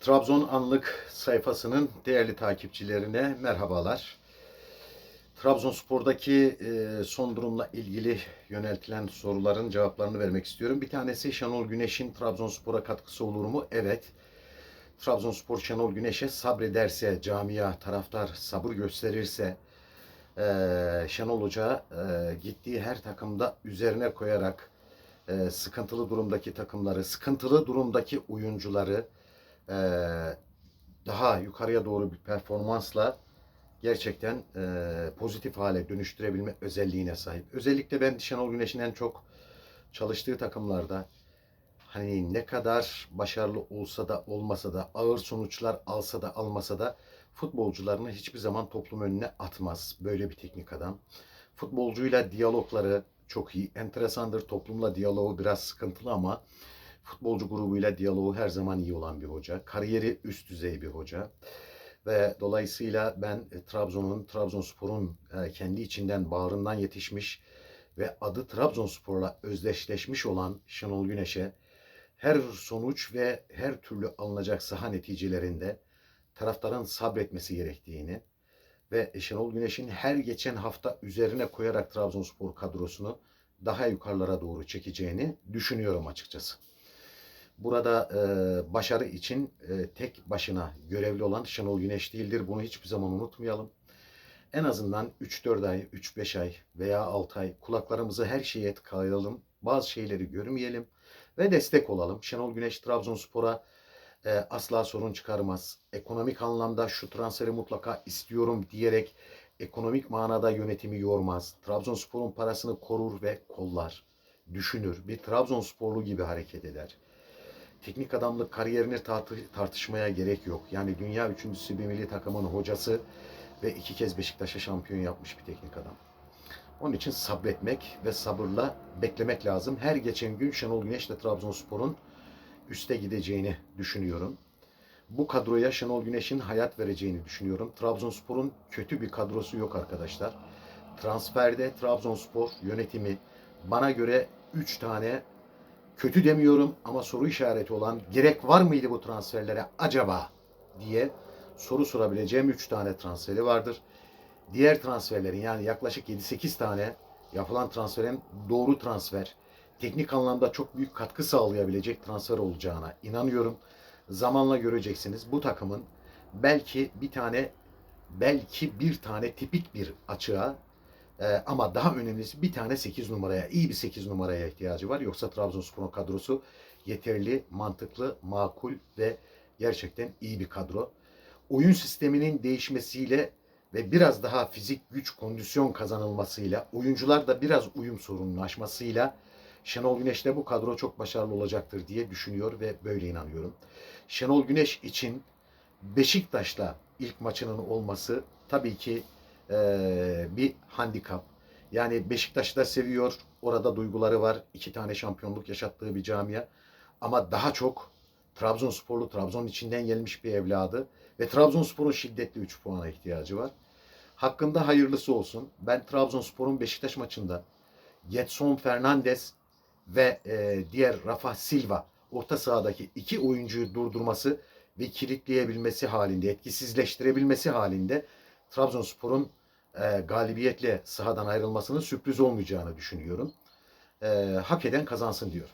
Trabzon Anlık sayfasının değerli takipçilerine merhabalar. Trabzonspor'daki e, son durumla ilgili yöneltilen soruların cevaplarını vermek istiyorum. Bir tanesi Şenol Güneş'in Trabzonspor'a katkısı olur mu? Evet. Trabzonspor Şenol Güneş'e sabrederse, camia, taraftar sabır gösterirse, e, Şenol Hoca e, gittiği her takımda üzerine koyarak sıkıntılı durumdaki takımları, sıkıntılı durumdaki oyuncuları daha yukarıya doğru bir performansla gerçekten e, pozitif hale dönüştürebilme özelliğine sahip. Özellikle ben Şenol Güneş'in en çok çalıştığı takımlarda hani ne kadar başarılı olsa da olmasa da ağır sonuçlar alsa da almasa da futbolcularını hiçbir zaman toplum önüne atmaz. Böyle bir teknik adam. Futbolcuyla diyalogları çok iyi. Enteresandır. Toplumla diyaloğu biraz sıkıntılı ama futbolcu grubuyla diyaloğu her zaman iyi olan bir hoca. Kariyeri üst düzey bir hoca. Ve dolayısıyla ben e, Trabzon'un, Trabzonspor'un e, kendi içinden bağrından yetişmiş ve adı Trabzonspor'la özdeşleşmiş olan Şenol Güneş'e her sonuç ve her türlü alınacak saha neticelerinde taraftarın sabretmesi gerektiğini ve Şenol Güneş'in her geçen hafta üzerine koyarak Trabzonspor kadrosunu daha yukarılara doğru çekeceğini düşünüyorum açıkçası. Burada e, başarı için e, tek başına görevli olan Şenol Güneş değildir. Bunu hiçbir zaman unutmayalım. En azından 3-4 ay, 3-5 ay veya 6 ay kulaklarımızı her şeye tıkayalım. Bazı şeyleri görmeyelim ve destek olalım. Şenol Güneş Trabzonspor'a e, asla sorun çıkarmaz. Ekonomik anlamda şu transferi mutlaka istiyorum diyerek ekonomik manada yönetimi yormaz. Trabzonspor'un parasını korur ve kollar. Düşünür. Bir Trabzonsporlu gibi hareket eder. Teknik adamlık kariyerini tartı- tartışmaya gerek yok. Yani dünya üçüncüsü bir milli takımın hocası ve iki kez Beşiktaş'a şampiyon yapmış bir teknik adam. Onun için sabretmek ve sabırla beklemek lazım. Her geçen gün Şenol Güneş ile Trabzonspor'un üste gideceğini düşünüyorum. Bu kadroya Şenol Güneş'in hayat vereceğini düşünüyorum. Trabzonspor'un kötü bir kadrosu yok arkadaşlar. Transferde Trabzonspor yönetimi bana göre 3 tane kötü demiyorum ama soru işareti olan gerek var mıydı bu transferlere acaba diye soru sorabileceğim 3 tane transferi vardır. Diğer transferlerin yani yaklaşık 7-8 tane yapılan transferin doğru transfer, teknik anlamda çok büyük katkı sağlayabilecek transfer olacağına inanıyorum. Zamanla göreceksiniz bu takımın belki bir tane belki bir tane tipik bir açığa e, ama daha önemlisi bir tane 8 numaraya, iyi bir 8 numaraya ihtiyacı var. Yoksa Trabzonspor'un kadrosu yeterli, mantıklı, makul ve gerçekten iyi bir kadro. Oyun sisteminin değişmesiyle ve biraz daha fizik güç, kondisyon kazanılmasıyla, oyuncular da biraz uyum sorununu aşmasıyla Şenol Güneş'te bu kadro çok başarılı olacaktır diye düşünüyor ve böyle inanıyorum. Şenol Güneş için Beşiktaş'la ilk maçının olması tabii ki eee, bir handikap. Yani Beşiktaş'ı da seviyor. Orada duyguları var. İki tane şampiyonluk yaşattığı bir camia. Ama daha çok Trabzonsporlu, Trabzon içinden gelmiş bir evladı. Ve Trabzonspor'un şiddetli 3 puana ihtiyacı var. Hakkında hayırlısı olsun. Ben Trabzonspor'un Beşiktaş maçında Getson Fernandes ve e, diğer Rafa Silva orta sahadaki iki oyuncuyu durdurması ve kilitleyebilmesi halinde, etkisizleştirebilmesi halinde Trabzonspor'un e, galibiyetle sahadan ayrılmasının sürpriz olmayacağını düşünüyorum. E, hak eden kazansın diyorum.